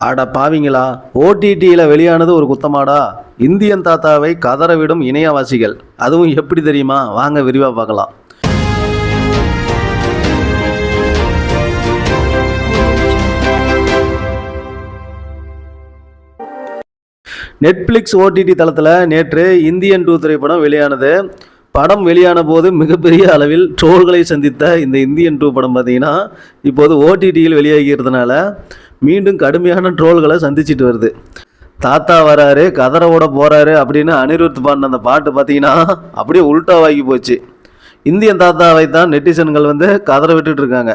அட பாவிங்களா ஓடிடியில் வெளியானது ஒரு குத்தமாடா. இந்தியன் தாத்தாவை கதறவிடும் இணையவாசிகள். அதுவும் எப்படி தெரியுமா? வாங்க விரிவாக பார்க்கலாம். நெட்ஃப்ளிக்ஸ் ஓடிடி தளத்தில் நேற்று இந்தியன் டூ திரைப்படம் வெளியானது. படம் வெளியான போது மிகப்பெரிய அளவில் ட்ரோல்களை சந்தித்த இந்த இந்தியன் டூ படம் பார்த்தீங்கன்னா இப்போது ஓடிடியில் வெளியாகிறதுனால மீண்டும் கடுமையான ட்ரோல்களை சந்திச்சிட்டு வருது. தாத்தா வராரு கதறவோட போகிறாரு அப்படின்னு அனிருத் பாடின அந்த பாட்டு பார்த்தீங்கன்னா அப்படியே உல்டாவாகி போச்சு. இந்தியன் தாத்தாவை தான் நெட்டிசன்கள் வந்து கதற விட்டுட்டு இருக்காங்க.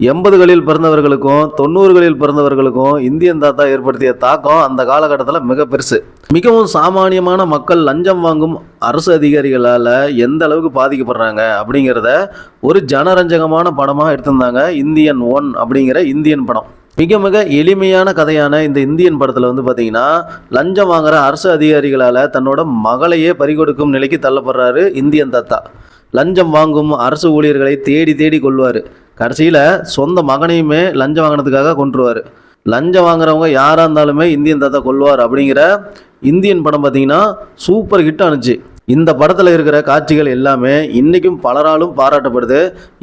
எண்பதுகளில் பிறந்தவர்களுக்கும் தொண்ணூறுகளில் பிறந்தவர்களுக்கும் இந்தியன் தாத்தா ஏற்படுத்திய தாக்கம் அந்த காலகட்டத்தில் மிக பெருசு. மிகவும் சாமானியமான மக்கள் லஞ்சம் வாங்கும் அரசு அதிகாரிகளால் எந்த அளவுக்கு பாதிக்கப்படுறாங்க அப்படிங்கிறத ஒரு ஜனரஞ்சகமான படமாக எடுத்திருந்தாங்க இந்தியன் ஒன் அப்படிங்கிற இந்தியன் படம். மிக மிக எளிமையான கதையான இந்த இந்தியன் படத்தில் வந்து பார்த்தீங்கன்னா லஞ்சம் வாங்குற அரசு அதிகாரிகளால் தன்னோட மகளையே பறிகொடுக்கும் நிலைக்கு தள்ளப்படுறாரு இந்தியன் தாத்தா. லஞ்சம் வாங்கும் அரசு ஊழியர்களை தேடி தேடி கொள்வார் கடைசியில் சொந்த மகனையுமே லஞ்சம் வாங்கினதுக்காக கொன்றுவார். லஞ்சம் வாங்குறவங்க யாராக இருந்தாலுமே இந்தியன் தாத்தா கொள்வார் அப்படிங்கிற இந்தியன் படம் பார்த்தீங்கன்னா சூப்பர் ஹிட் ஆனுச்சு இந்த படத்தில் இருக்கிற காட்சிகள் எல்லாமே இன்றைக்கும் பலராலும் பாராட்டப்படுது.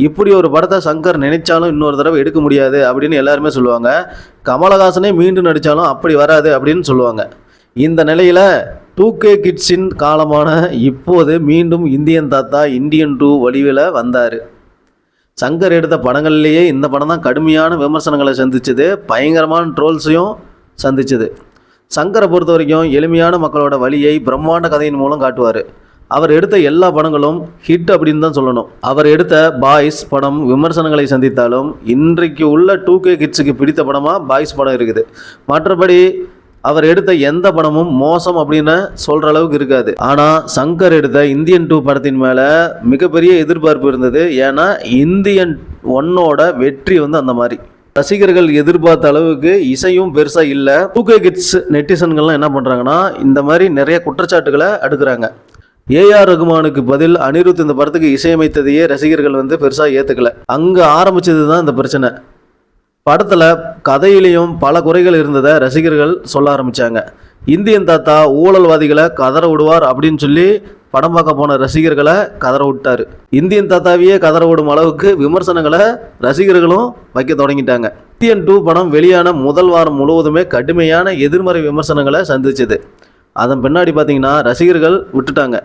இப்படி ஒரு படத்தை சங்கர் நினைச்சாலும் இன்னொரு தடவை எடுக்க முடியாது அப்படின்னு எல்லாருமே சொல்லுவாங்க. கமலஹாசனே மீண்டும் நடித்தாலும் அப்படி வராது அப்படின்னு சொல்லுவாங்க. இந்த நிலையில் டூ கே கிட்ஸின் காலமான இப்போது மீண்டும் இந்தியன் தாத்தா இந்தியன் டூ வடிவில் வந்தார். சங்கர் எடுத்த படங்கள்லேயே இந்த படம் தான் கடுமையான விமர்சனங்களை சந்திச்சது. பயங்கரமான ட்ரோல்ஸையும் சந்திச்சது. சங்கரை பொறுத்த வரைக்கும் எளிமையான மக்களோட வழியை பிரம்மாண்ட கதையின் மூலம் காட்டுவார். அவர் எடுத்த எல்லா படங்களும் ஹிட் அப்படின்னு தான் சொல்லணும். அவர் எடுத்த பாய்ஸ் படம் விமர்சனங்களை சந்தித்தாலும் இன்றைக்கு உள்ள டூ கே கிட்ஸுக்கு பிடித்த படமாக பாய்ஸ் படம் இருக்குது. மற்றபடி அவர் எடுத்த எந்த படமும் மோசம் அப்படின்னு சொல்கிற அளவுக்கு இருக்காது. ஆனால் சங்கர் எடுத்த இந்தியன் டூ படத்தின் மேலே மிகப்பெரிய எதிர்பார்ப்பு இருந்தது. ஏன்னா இந்தியன் ஒன்னோட வெற்றி வந்து அந்த மாதிரி. ரசிகர்கள் எதிர்பார்த்த அளவுக்கு இசையும் பெருசாக இல்லை. பூகே கிட்ஸ் நெட்டிசன்கள்லாம் என்ன பண்ணுறாங்கன்னா இந்த மாதிரி நிறைய குற்றச்சாட்டுகளை அடுக்கிறாங்க. ஏஆர் ரகுமானுக்கு பதில் அனிருத் இந்த படத்துக்கு இசையமைத்ததையே ரசிகர்கள் வந்து பெருசாக ஏற்றுக்கல அங்கே ஆரம்பிச்சது தான் இந்த பிரச்சனை. படத்தில் கதையிலையும் பல குறைகள் இருந்ததை ரசிகர்கள் சொல்ல ஆரம்பித்தாங்க இந்தியன் தாத்தா ஊழல்வாதிகளை கதற விடுவார் அப்படின்னு சொல்லி படம் பார்க்க போன ரசிகர்களை கதற விட்டார். இந்தியன் தாத்தாவையே கதற விடும் அளவுக்கு விமர்சனங்களை ரசிகர்களும் வைக்க தொடங்கிட்டாங்க. இந்தியன் டூ படம் வெளியான முதல் வாரம் முழுவதுமே கடுமையான எதிர்மறை விமர்சனங்களை சந்திச்சது. அதன் பின்னாடி பார்த்தீங்கன்னா ரசிகர்கள் விட்டுட்டாங்க.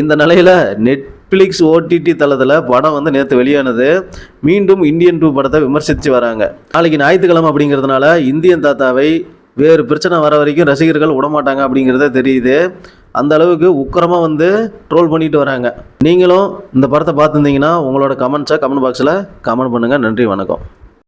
இந்த நிலையில் நெட்ஃப்ளிக்ஸ் ஓடிடி தளத்தில் படம் வந்து நேற்று வெளியானது. மீண்டும் இந்தியன் டூ படத்தை விமர்சித்து வராங்க. நாளைக்கு ஞாயிற்றுக்கிழமை அப்படிங்கிறதுனால இந்தியன் தாத்தாவை வேறு பிரச்சனை வர வரைக்கும் ரசிகர்கள் விடமாட்டாங்க அப்படிங்கிறத தெரியுது. அந்த அளவுக்கு உக்கிரமாக வந்து ட்ரோல் பண்ணிட்டு வராங்க. நீங்களும் இந்த படத்தை பார்த்துருந்தீங்கன்னா உங்களோட கமெண்ட்ஸை கமெண்ட் பாக்ஸில் கமெண்ட் பண்ணுங்கள் நன்றி வணக்கம்.